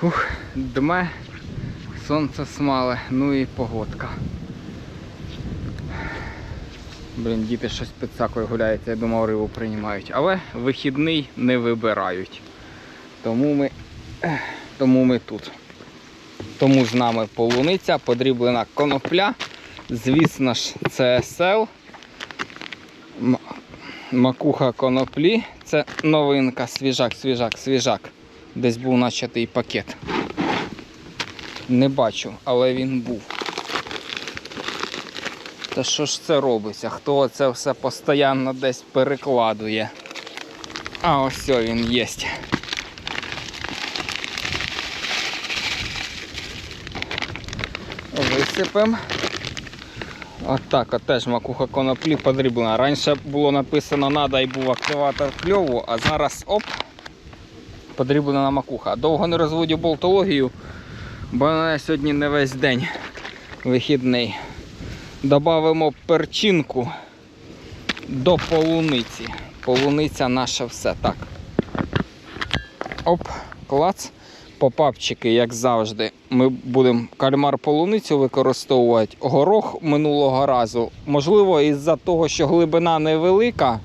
Фух, дме, сонце смале, ну і погодка. Блін, діти щось під сакою гуляють, я думав, рибу приймають. Але вихідний не вибирають. Тому ми, тому ми тут. Тому з нами полуниця, подріблена конопля. Звісно ж, сел. Макуха коноплі. Це новинка, свіжак, свіжак, свіжак. Десь був начатий пакет. Не бачу, але він був. Та що ж це робиться? Хто це все постійно десь перекладує? А ось о, він є. Висипемо. Отак, от теж макуха коноплі подріблена. Раніше було написано надо і був активатор кльову, а зараз оп, подріблена макуха. Довго не розводю болтологію, бо вона сьогодні не весь день вихідний. Добавимо перчинку до полуниці. Полуниця наше все. Так. Оп, клац. Попапчики, як завжди, ми будемо кальмар полуницю використовувати. Горох минулого разу. Можливо, із-за того, що глибина невелика.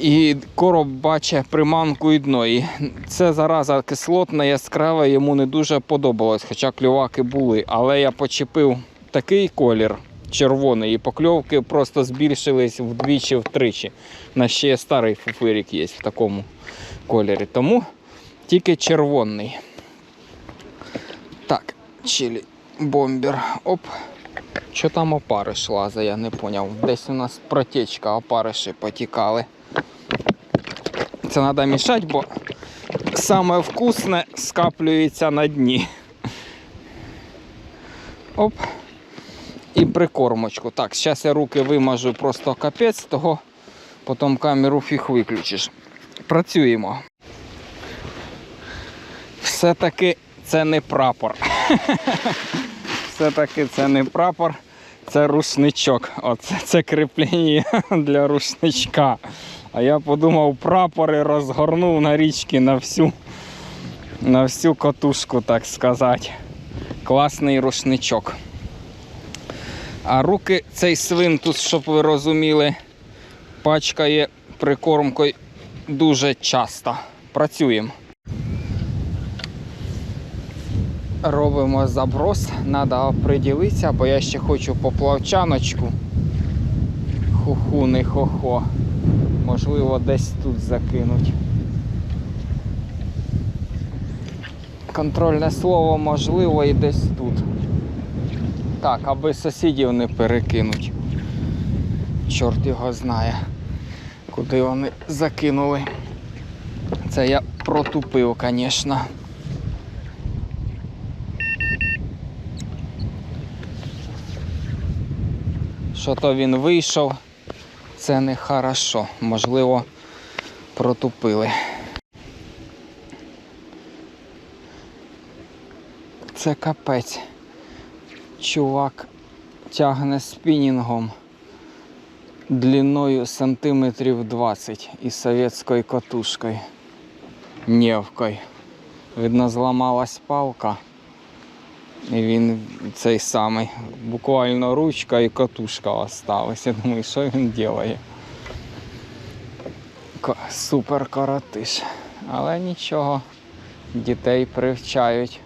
І короб бачить приманку і дно. І це зараза кислотна, яскрава, йому не дуже подобалось, хоча клюваки були. Але я почепив такий колір червоний, і покльовки просто збільшились вдвічі-втричі. На ще є старий фуфирик є в такому кольорі. Тому тільки червоний. Так, чилі бомбер. Оп. Що там опариш лаза, я не поняв. Десь у нас протечка, опариші потікали. Це треба мішати, бо саме вкусне скаплюється на дні. Оп. І прикормочку. Так, зараз я руки вимажу просто капець, того потім камеру фіг виключиш. Працюємо. Все-таки це не прапор. Все-таки це не прапор, це рушничок. Оце це кріплення для рушничка. А я подумав, прапори розгорнув на річки на всю, на всю катушку, так сказати. Класний рушничок. А руки цей свинтус, щоб ви розуміли, пачкає прикормкою дуже часто. Працюємо. Робимо заброс, треба оприділитися, бо я ще хочу поплавчаночку. Хуху, не хохо. Можливо, десь тут закинуть. Контрольне слово можливо і десь тут. Так, аби сусідів не перекинуть. Чорт його знає, куди вони закинули. Це я протупив, звісно. Що то він вийшов, це не хорошо. Можливо, протупили. Це капець. Чувак тягне спінінгом длиною сантиметрів 20 із совєтською катушкою. Нєвкою. Видно, зламалась палка. І він цей самий. Буквально ручка і катушка осталась. Я думаю, що він робить. Супер коротиш. Але нічого, дітей привчають.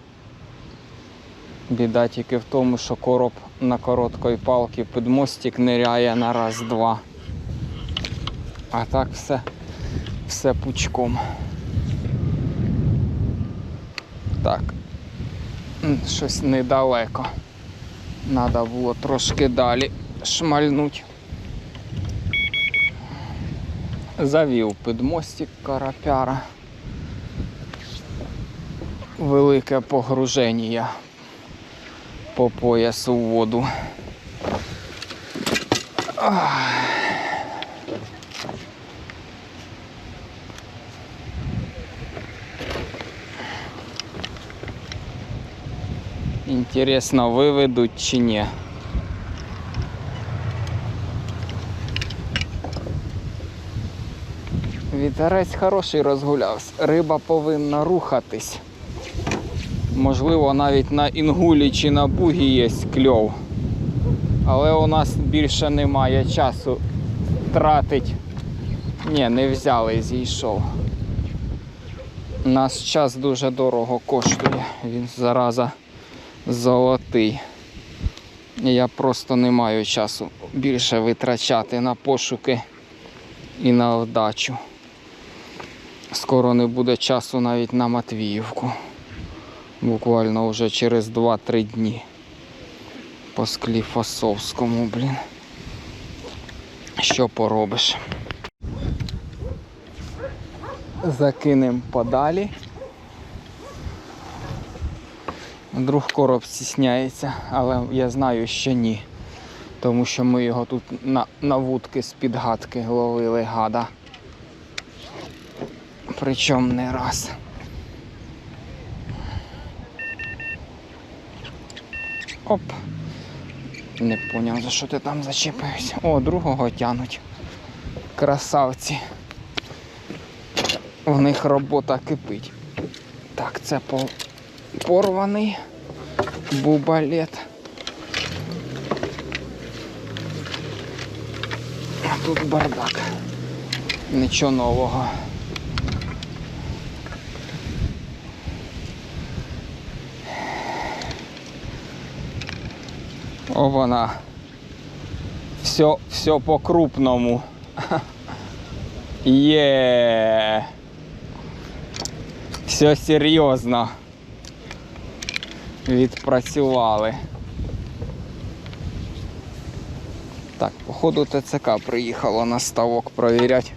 Біда тільки в тому, що короб на короткій палці під мостик ниряє на раз-два. А так все, все пучком. Так. Щось недалеко. Треба було трошки далі шмальнуть. Завів під мостик карапяра. Велике погруження по поясу в воду. Ах. Інтересно, виведуть чи ні. Вітерець хороший розгулявся. Риба повинна рухатись. Можливо, навіть на інгулі чи на бугі є кльов. Але у нас більше немає часу тратить. Ні, не взяли, зійшов. Нас час дуже дорого коштує. Він зараза золотий. Я просто не маю часу більше витрачати на пошуки і на вдачу. Скоро не буде часу навіть на Матвіївку. Буквально вже через 2-3 дні. По Скліфосовському, блін. Що поробиш? Закинемо подалі. Друг короб стісняється, але я знаю, що ні. Тому що ми його тут на, на вудки з-під гадки ловили гада. Причому не раз. Оп. Не поняв, за що ти там зачепився. О, другого тянуть. Красавці. У них робота кипить. Так, це по... порваний бубалет. А тут бардак. Нічого нового. О, вона. Все, все по-крупному. Є. Все серйозно. Відпрацювали. Так, походу ТЦК приїхало на ставок провіряти.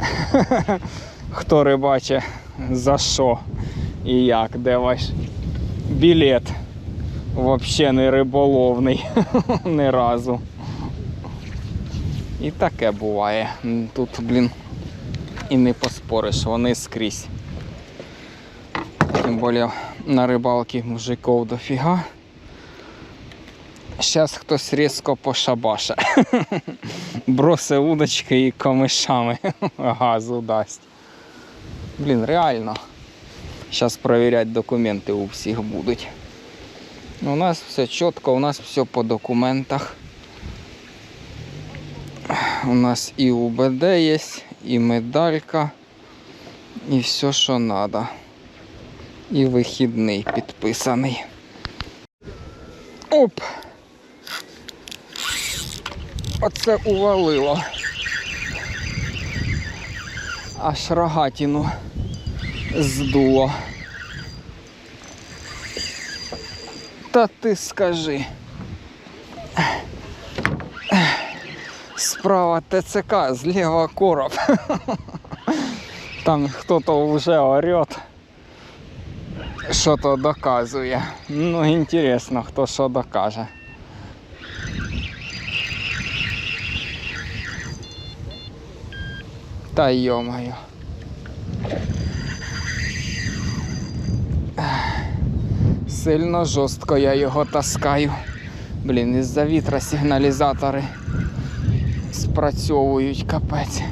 Хто рибаче, за що і як, де ваш білет. Вообще не риболовний ні разу. І таке буває. Тут, блін, і не поспориш, вони скрізь. Тим більше на рибалки мужиков дофіга. Зараз хтось різко пошабаше. Броси удочки і камишами газу дасть. Блін, реально. Зараз перевіряти документи у всіх будуть. У нас все чітко, у нас все по документах. У нас і УБД є, і медалька, і все, що треба. І вихідний підписаний. Оп! Оце увалило. Аж рогатину здуло. Та ти скажи. Справа ТЦК, зліва короб. Там хто-то вже орет. Що-то доказує. Ну, інтересно, хто що докаже. Та йомаю. Сильно жорстко я його таскаю. Блін, із-за вітра сигналізатори спрацьовують капець.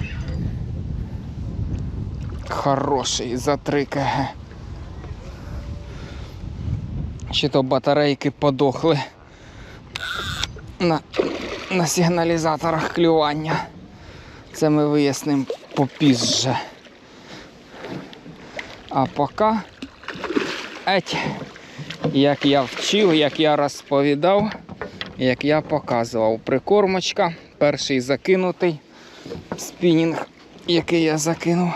Хороший за 3 кг. Чи то батарейки подохли на, на сигналізаторах клювання. Це ми вияснимо попізже. А поки еть, як я вчив, як я розповідав, як я показував. Прикормочка, перший закинутий спінінг, який я закинув.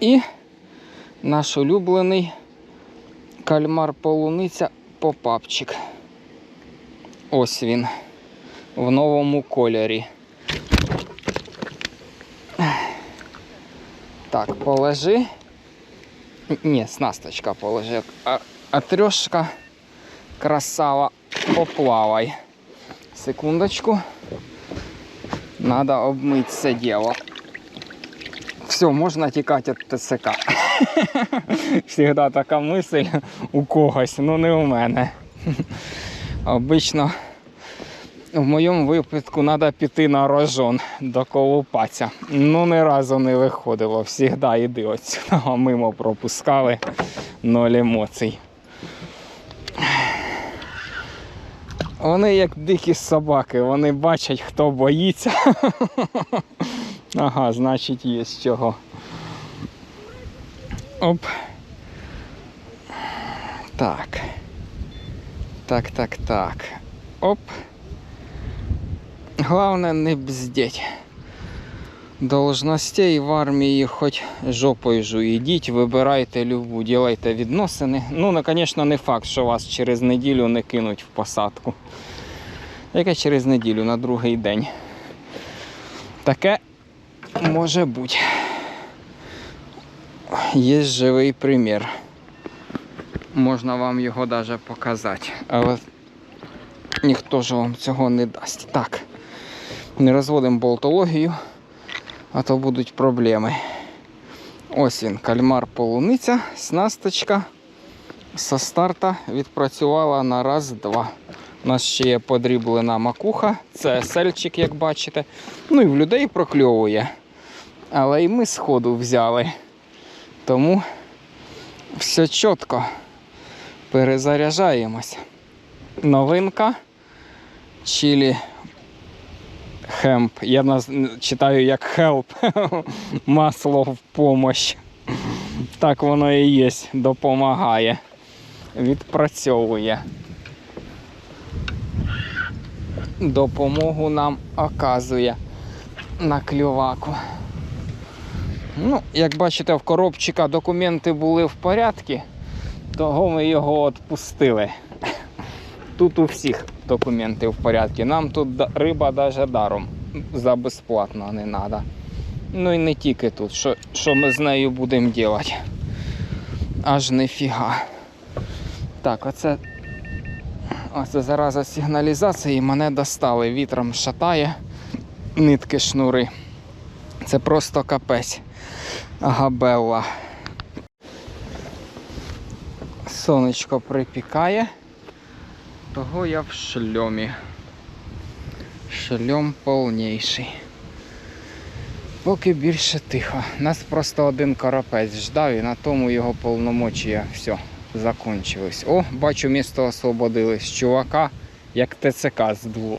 І наш улюблений кальмар полуниця попапчик. Ось він в новому кольорі. Так, положи. Ні, снасточка положи. А, а красава, поплавай. Секундочку. Надо обмыть це діло. Все, можна тікати від ТСК. Всегда така мисль у когось, ну не у мене. Обично в моєму випадку треба піти на рожон доколупатися. Ну, ні разу не виходило. Всігда йди отсюди, а мимо пропускали. Ноль емоцій. Вони як дикі собаки, вони бачать, хто боїться. Ага, значить є з чого. Оп. Так. Так, так, так. Оп. Главное не бздеть. Должностей в армії хоч жопою жу. Ідіть, вибирайте любу, ділайте відносини. Ну, звісно, не факт, що вас через неділю не кинуть в посадку. Яке через неділю на другий день. Таке може бути. Є живий примір. Можна вам його навіть показати. Але ніхто ж вам цього не дасть. Так. Не розводимо болтологію, а то будуть проблеми. Ось він, кальмар полуниця, снасточка. Со старта відпрацювала на раз-два. У нас ще є подріблена макуха, це сельчик, як бачите. Ну і в людей прокльовує. Але і ми сходу взяли. Тому все чітко. Перезаряджаємось. Новинка. Чилі хемп. Я наз... читаю як хелп. Масло в помощь. Так воно і є. Допомагає. Відпрацьовує. Допомогу нам оказує на клюваку. Ну, як бачите, в коробчика документи були в порядку, того ми його відпустили. Тут у всіх документи в порядку. Нам тут риба навіть даром за безплатно не треба. Ну і не тільки тут. Що, що ми з нею будемо робити? Аж нефіга. Так, оце, оце зараза сигналізації мене достали. Вітром шатає нитки шнури. Це просто капець. Габелла. Сонечко припікає. Того я в шльомі. Шльом повніший. Поки більше тихо. Нас просто один карапець ждав і на тому його повномочія все закончилось. О, бачу, місто освободилось. Чувака, як ТЦК з двох.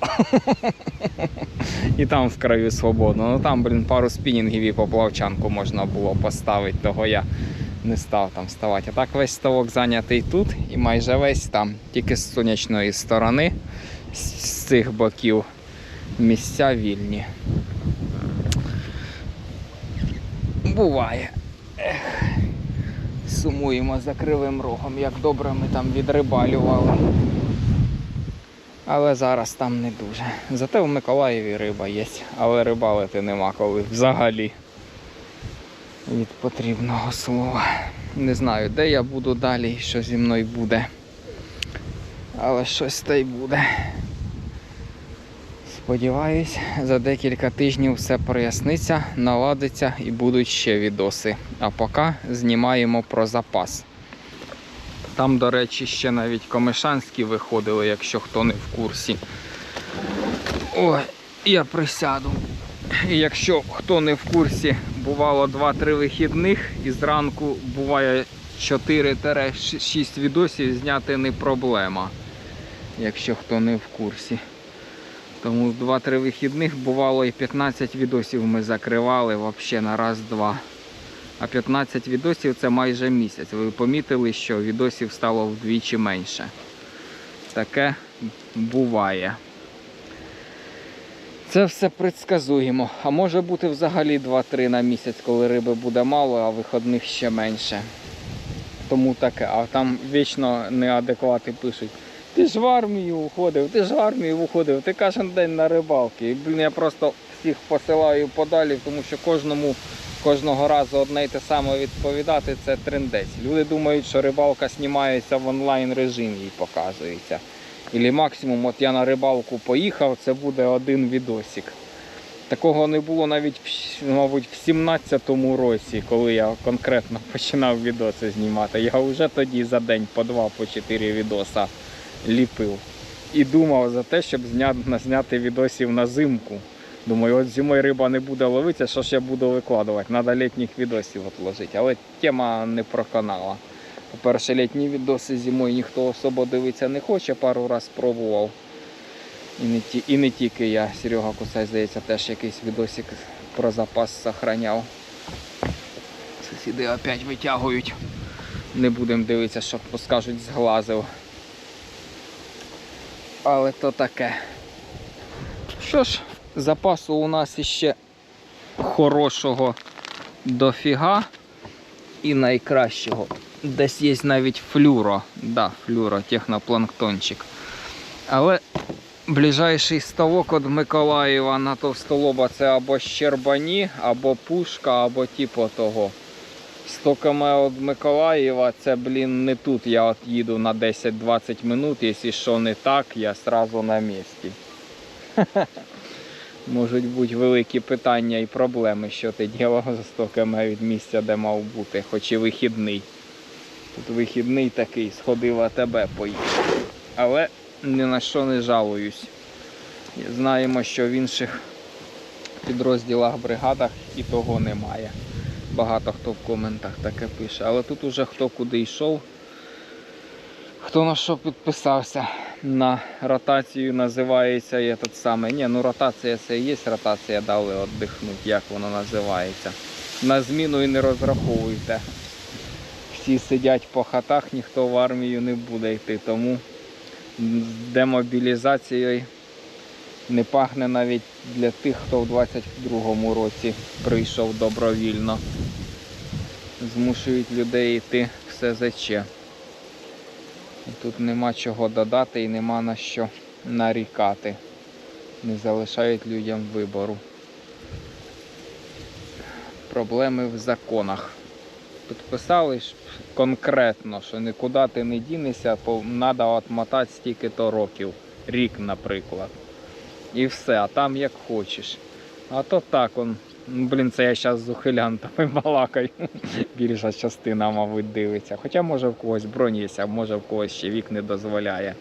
І там в краю свободно. Ну там, блін, пару спінінгів і поплавчанку можна було поставити, того я не став там ставати. А так весь ставок зайнятий тут і майже весь там, тільки з сонячної сторони, з цих боків місця вільні. Буває. Ех. Сумуємо за кривим рогом, як добре ми там відрибалювали. Але зараз там не дуже. Зате в Миколаєві риба є, але рибалити нема коли взагалі. Від потрібного слова. Не знаю, де я буду далі і що зі мною буде. Але щось та й буде. Сподіваюсь, за декілька тижнів все проясниться, наладиться і будуть ще відоси. А поки знімаємо про запас. Там, до речі, ще навіть комишанські виходили, якщо хто не в курсі. Ой, я присяду. І якщо хто не в курсі, бувало 2-3 вихідних і зранку буває 4-6 відосів зняти не проблема. Якщо хто не в курсі. Тому 2-3 вихідних бувало і 15 відосів ми закривали взагалі на раз-два. А 15 відосів це майже місяць. Ви помітили, що відосів стало вдвічі менше. Таке буває. Це все предсказуємо. А може бути взагалі 2-3 на місяць, коли риби буде мало, а виходних ще менше. Тому таке. А там вічно неадеквати пишуть. Ти ж в армію уходив, ти ж в армію уходив, ти кожен день на рибалки. І, блін, я просто всіх посилаю подалі, тому що кожному кожного разу одне й те саме відповідати це трендець. Люди думають, що рибалка знімається в онлайн режимі і показується. Ілі максимум, от я на рибалку поїхав, це буде один відосик. Такого не було навіть, мабуть, в 17-му році, коли я конкретно починав відоси знімати. Я вже тоді за день по два, по чотири відоса ліпив. І думав за те, щоб зняти відосів на зимку. Думаю, от зимою риба не буде ловитися, що ж я буду викладувати? Треба літніх відосів отложити. Але тема не проканала. По-перше, літні відоси зимою ніхто особо дивитися не хоче, пару раз пробував. І не, ті, і не тільки я, Серега Кусай, здається, теж якийсь відосик про запас сохраняв. Сусіди опять витягують. Не будемо дивитися, що скажуть зглазив. Але то таке. Що ж, запасу у нас іще хорошого дофіга і найкращого. Десь є навіть флюро. Да, флюро, технопланктончик. Але ближайший ставок від Миколаєва на Товстолоба це або Щербані, або Пушка, або типу того. 100 км від Миколаєва, це, блін, не тут. Я от їду на 10-20 минут. Якщо що не так, я сразу на місці. Можуть бути великі питання і проблеми, що ти ділав за 100 км від місця, де мав бути, хоч і вихідний. Тут вихідний такий, сходив АТБ поїхав. Але ні на що не жалуюсь. Знаємо, що в інших підрозділах, бригадах і того немає. Багато хто в коментах таке пише. Але тут уже хто куди йшов, хто на що підписався. На ротацію називається є тот самий. Ні, ну ротація це і є ротація, дали віддихнути, як воно називається. На зміну і не розраховуйте. Всі сидять по хатах, ніхто в армію не буде йти, тому з демобілізацією не пахне навіть для тих, хто в 22-му році прийшов добровільно. Змушують людей йти в СЗЧ. І Тут нема чого додати і нема на що нарікати. Не залишають людям вибору. Проблеми в законах. Підписали ж конкретно, що нікуди ти не дінешся, треба відмотати стільки-то років. Рік, наприклад. І все, а там як хочеш. А то так он. Ну, Блін, це я зараз з ухилянтами балакаю. Більша частина, мабуть, дивиться. Хоча може в когось бронь є, а може в когось ще вік не дозволяє.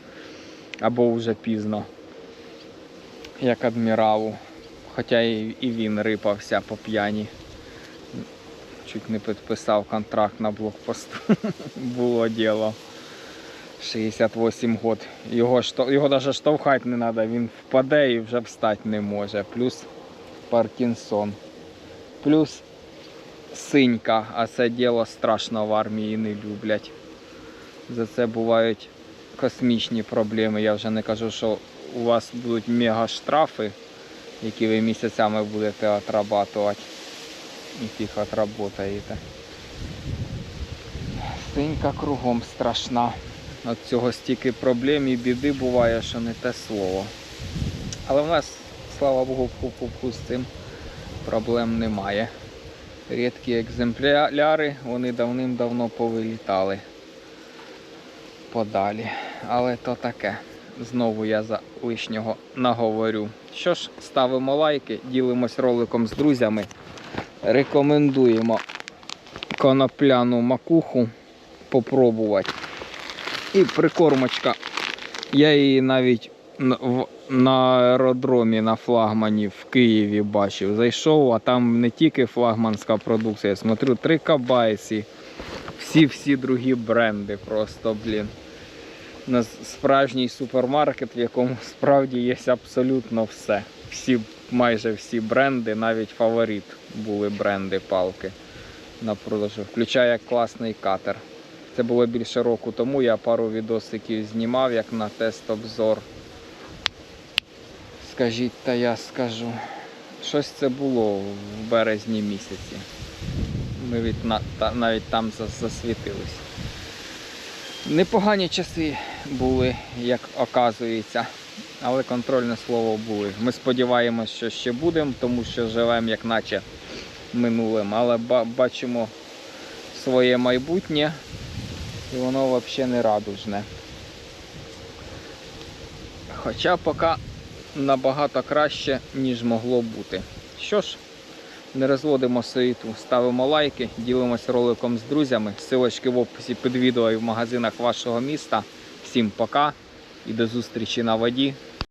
Або вже пізно. Як адміралу. Хоча і, він рипався по п'яні. Чуть не підписав контракт на блокпосту. Було діло. 68 год. Його, його навіть штовхати не треба, він впаде і вже встати не може. Плюс Паркінсон. Плюс синька, а це діло страшно в армії не люблять. За це бувають космічні проблеми. Я вже не кажу, що у вас будуть мега штрафи, які ви місяцями будете отрабатувати. І їх отработаєте. Синька кругом страшна. От цього стільки проблем і біди буває, що не те слово. Але в нас, слава Богу, пу-пу-пу, з цим проблем немає. Рідкі екземпляри, вони давним-давно повилітали подалі. Але то таке. Знову я за лишнього наговорю. Що ж, ставимо лайки, ділимось роликом з друзями. Рекомендуємо конопляну макуху попробувати. І прикормочка. Я її навіть на- аеродромі на флагмані в Києві бачив. Зайшов, а там не тільки флагманська продукція, я смотрю, три кабайсі, всі-всі другі бренди просто, блін. Справжній супермаркет, в якому справді є абсолютно все. Всі, майже всі бренди, навіть фаворит були бренди палки на продажу, включає класний катер. Це було більше року тому. Я пару відосиків знімав як на тест-обзор. Скажіть, та я скажу. Щось це було в березні місяці. Ми від, навіть там засвітились. Непогані часи були, як оказується, але контрольне слово були. Ми сподіваємось, що ще будемо, тому що живемо як наче минулим, але бачимо своє майбутнє і воно взагалі не радужне. Хоча поки набагато краще, ніж могло бути. Що ж, не розводимо суєту, ставимо лайки, ділимося роликом з друзями. Силочки в описі під відео і в магазинах вашого міста. Всім пока і до зустрічі на воді.